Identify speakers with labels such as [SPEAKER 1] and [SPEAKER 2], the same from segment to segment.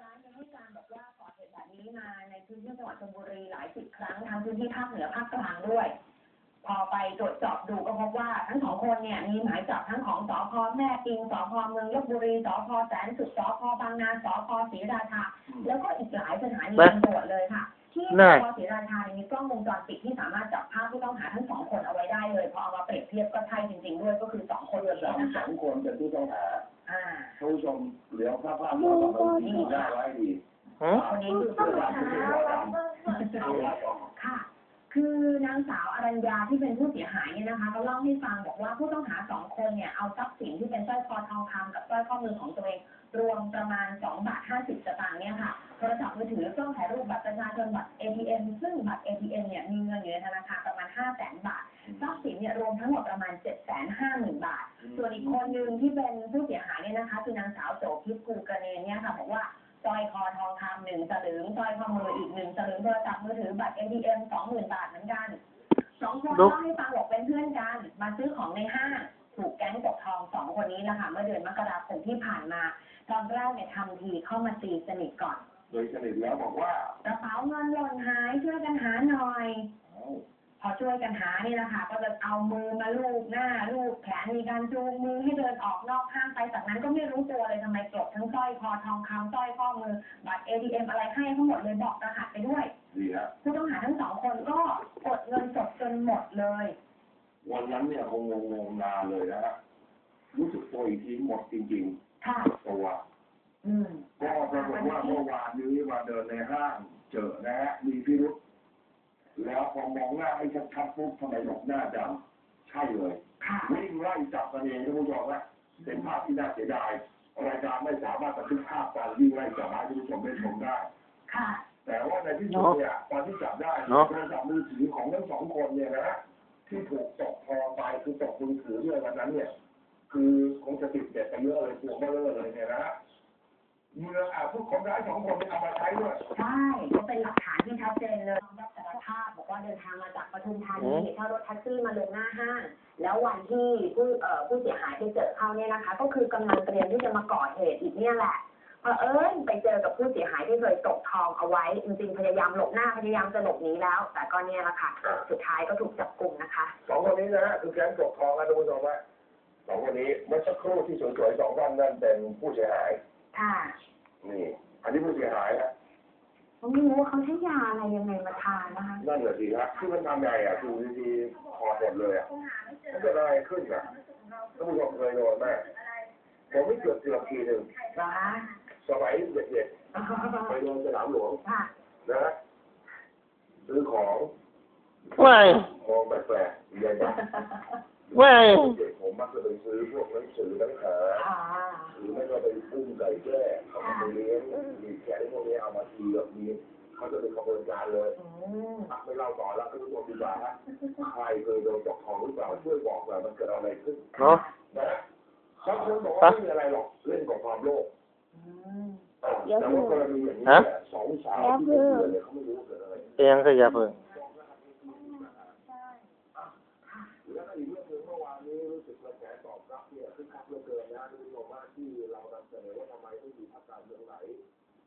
[SPEAKER 1] ร้ายยังให้การบอกว่าก่อเหตุแบบนี้มาในพื้นที่จังหวัดชลบุรีหลายสิบครั้งทั้งพื้นที่ภาคเหนือภาคกลางด้วย พอไปตรวจสอบดูก็พบว่าทั้งสองคนเนี่ยมีหมายจับทั้งของสพแม่ปิงสพเมืองลบบุรีสพแสนสุขสพบางนาสพศรีราชาแล้วก็อีกหลายสถานีตำรวจเลยค่ะที่สพศรีราชาเนี่ยมีกล้องวงจรปิดที่สามารถจับภาพผู้ต้องหาทั้งสองคนเอาไว้ได้เลยพอเอามาเปรียบเทียบก็ใช่จริงๆด้วยก็คือสองคนเลยนะคะ
[SPEAKER 2] สองคนเป็นผู้ต้องหา ชมเหลียวภาพภาพเราต้องมาดูหน้าไว้ดี
[SPEAKER 3] หืม
[SPEAKER 1] คนนี้คือ
[SPEAKER 2] เพื่
[SPEAKER 1] ผู้
[SPEAKER 2] อ
[SPEAKER 1] ต้องหา
[SPEAKER 2] ที่เป็นหัวดำเอาไว้ออก
[SPEAKER 1] ค่ะ คือนางสาวอรัญญาที่เป็นผู้เสียหายเนี่ยนะคะ ก็เล่าให้ฟังบอกว่าผู้ต้องหาสองคนเนี่ยเอาทรัพย์สินที่เป็นสร้อยคอทองคำกับสร้อยข้อมือของตัวเองรวมประมาณ2บาท50สตางค์เนี่ยค่ะโทรศัพท์มือถือกล้องถ่ายรูปบัตรประชาชนบัตร ATM ซึ่งบัตร ATM เนี่ยมีเงินอยู่ในธนาคารประมาณ5 0 0 0 0 0บาท ทรัพย์สินเนี่ยรวมทั้งหมดประมาณ 7 5 0 0 0 0 บาท ส่วนอีกคนหนึ่งที่เป็นผู้เสียหายเนี่ยนะคะคือนางสาวโสภิตกูกระเนนเนี่ยค่ะบอกว่าสร้อยคอทองคำหนึ่งสลึงสร้อยข้อมืออีกหนึ่งสลึงโทรศัพท์มือถือบัตร ATM สองหมื่นบาทเหมือนกันสองคนเล่าให้ฟังบอกเป็นเพื่อนกันมาซื้อของในห้างถูกแก๊งตกทองสองคนนี้แหละค่ะเมื่อเดือนมกราคมที่ผ่านมา ตอนแรกเนี่ยทำทีเข้ามาตีสนิทก่อน
[SPEAKER 2] โดยสนิทแล้วบอกว่าก
[SPEAKER 1] ระเป๋าเงินหล่นหายช่วยกันหาหน่อย
[SPEAKER 2] เอ้า
[SPEAKER 1] พอช่วยกันหานี่แหละค่ะก็จะเอามือมาลูบหน้าลูบแขนมีการจูงมือให้เดินออกนอกห้างไปจากนั้นก็ไม่รู้ตัวเลยทำไมกลบทั้งสร้อยคอทองคำสร้อยข้อมือบัตร ATM อะไรให้ทั้งหมดเลยบอกรหัสไปด้วย
[SPEAKER 2] ดีฮะ
[SPEAKER 1] ผู้ต้องหาทั้งสองคนก็กดเงินสดจนหมดเลย
[SPEAKER 2] วันนั้นเนี่ยคงงงงนานเลยนะฮะรู้สึกตัวอีกทีหมดจริง
[SPEAKER 1] ค่ะ
[SPEAKER 2] ๆตัว
[SPEAKER 1] อืม
[SPEAKER 2] ก็ปรากฏว่าเมื่อวานนี้มาเดินในห้างเจอนะฮะมีพิรุษ แล้วพอมองหน้าให้ชัดๆปุ๊บทำไมหลบหน้าดำใช่เลย
[SPEAKER 1] ค่ะ
[SPEAKER 2] วิ่งไล่จับกันเองท่านผู้ชมนะเป็นภาพที่น่าเสียดายรายการไม่สามารถบันทึกภาพการวิ่งไล่จับให้ท่านผู้ชมได้ชมได้
[SPEAKER 1] ค่ะ
[SPEAKER 2] แต่ว่าในที่สุดเนี่ยตอนที่จับได้
[SPEAKER 3] เนอะ
[SPEAKER 2] โทรศัพท์มือถือของทั้งสองคนเนี่ยนะที่ถูกตกคอไปคือตกมือถือเนี่ยวันนั้นเนี่ย คือคงจะติดเด็ดไปเยอะเลยพวงเบลอเลยเนี่ยนะเมื่ออะพวกคนร้ายสองคนไปเอามาใช้ด้วย
[SPEAKER 1] ใช่ก็เป็นหลักฐานที่ชัดเจนเลยรับ สารภาพบอกว่าเดินทางมาจากปทุมธานีเช่ารถแท็กซี่มาลงหน้าห้างแล้ววันที่ผู้เอ่อผู้เสียหายไปเจอเขาเนี่ยนะคะ ก็คือกำลังเตรียมที่จะมาก่อเหตุอีกเนี่ยแหละเผอิญไปเจอกับผู้เสียหายที่เคยตกทองเอาไว้ จริงๆพยายามหลบหน้าพยายามจะหลบหนีแล้ว แต่ก็เนี่ยแหละค่ะสุดท้ายก็ถูกจับกลุ่มนะคะ
[SPEAKER 2] สองคนนี้นะฮะคือแก๊งตกทองนะท่านผู้ชมว่าสองคนนี้เมื่อสักครู่ที่สวยๆสองท่านนั่นเป็นผู้เสียหาย
[SPEAKER 1] ค่ะ
[SPEAKER 2] นี่อันนี้ผู้เสียหายนะ
[SPEAKER 1] ผมไม่รู้ว่าเขาใช้ยาอะไรยังไงมาทา นนะคะ
[SPEAKER 2] นั่นแหละสิฮะคือมันทำไงอะคือดีๆคอหมดเลยอะมันเกิดอะไรขึ้นอะท่านผู้ชมเคยโดนไหมผมไม่เกือบเกือบทีหนึ่ง
[SPEAKER 1] ว้า
[SPEAKER 2] สมัยเด็กๆไปโดนสนามหลวง
[SPEAKER 1] ค่ะ
[SPEAKER 2] นะฮะซื้อของ
[SPEAKER 3] ไม่
[SPEAKER 2] มองแปลกๆใหญ่บ้า
[SPEAKER 3] ไม่
[SPEAKER 2] เด็กผมมักจะไปซื้อพวกหนังสือหนังหา
[SPEAKER 1] อ่า
[SPEAKER 2] หรือไม่ก็ไปอุ้มไก่แจ้เอามาไปเลี้ยงมีแกะพวกนี้เอามาทีแบบนี้ เขาจะเป็นขบวนการเลย
[SPEAKER 1] อืม
[SPEAKER 2] อะไม่เล่าต่อแล้วท่านผู้ชมดีกว่าฮะใครเคยโดนจับทองหรือเปล่าช่วยบอกหน่อยมันเกิดอะไรขึ้น
[SPEAKER 3] เนาะ
[SPEAKER 2] นะฮะบางคนบอกว่าไม่มีอะไรหรอกเล่นกับความโลภ
[SPEAKER 1] อืม
[SPEAKER 2] อะแต่ว่ากรณีอย่างนี้เนี่ยสองสาวที่เป็นเพื่อนเนี่ยเขาไม่รู้ว่าเกิดอะไร
[SPEAKER 3] เตียงขยับเพิ่ง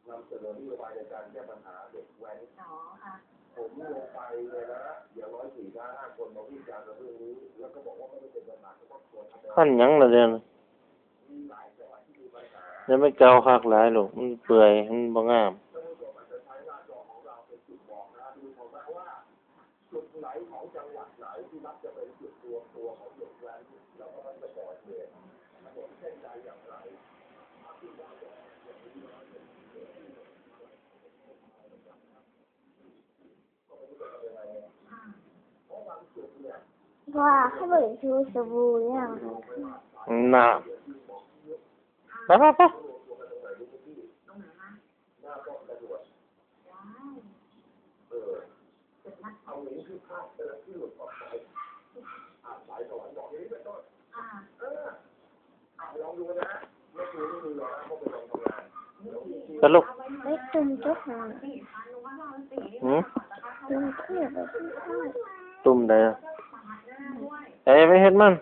[SPEAKER 2] นำเสนอนโยบายในการแก้ปัญหาเด็กแว้น
[SPEAKER 1] อ๋อค่ะ
[SPEAKER 2] ผมลงไปเลยนะอย่างน้อยสี่ห้าห้าคนมาวิจารณ์เรื่องนี้ แล้วก็บอกว่าไม่ได้เป็นปัญหาเฉพาะตัวทำไม
[SPEAKER 3] ขั้นหยังละเดือน
[SPEAKER 2] มีหลายจังหวัดที่มีปัญหา
[SPEAKER 3] จะไม่เกาคักหลายหรอกมันเปื่อยมันบ่งาม
[SPEAKER 2] ท่านผู้ชมอาจจะใช้หน้าจอของเราเป็นจุดบอกนะดูผมนะว่าจุดไหนของจังหวัด อ่า
[SPEAKER 4] เอ
[SPEAKER 2] ออะลองดูนะเมื่อคืนไม่มีหรอกนะเพราะไปลองทำงานแล้วมีที
[SPEAKER 3] สรุป
[SPEAKER 4] ไม่ตึงจุดหาง
[SPEAKER 1] สี่พันว่าเราสี่นี่
[SPEAKER 3] หืม
[SPEAKER 4] ตึงเทียบไปที่ข้าง
[SPEAKER 3] ตุ่มใดอะ
[SPEAKER 1] ปาดหน้าด้วย
[SPEAKER 3] เอ้ย Hey,
[SPEAKER 1] headman.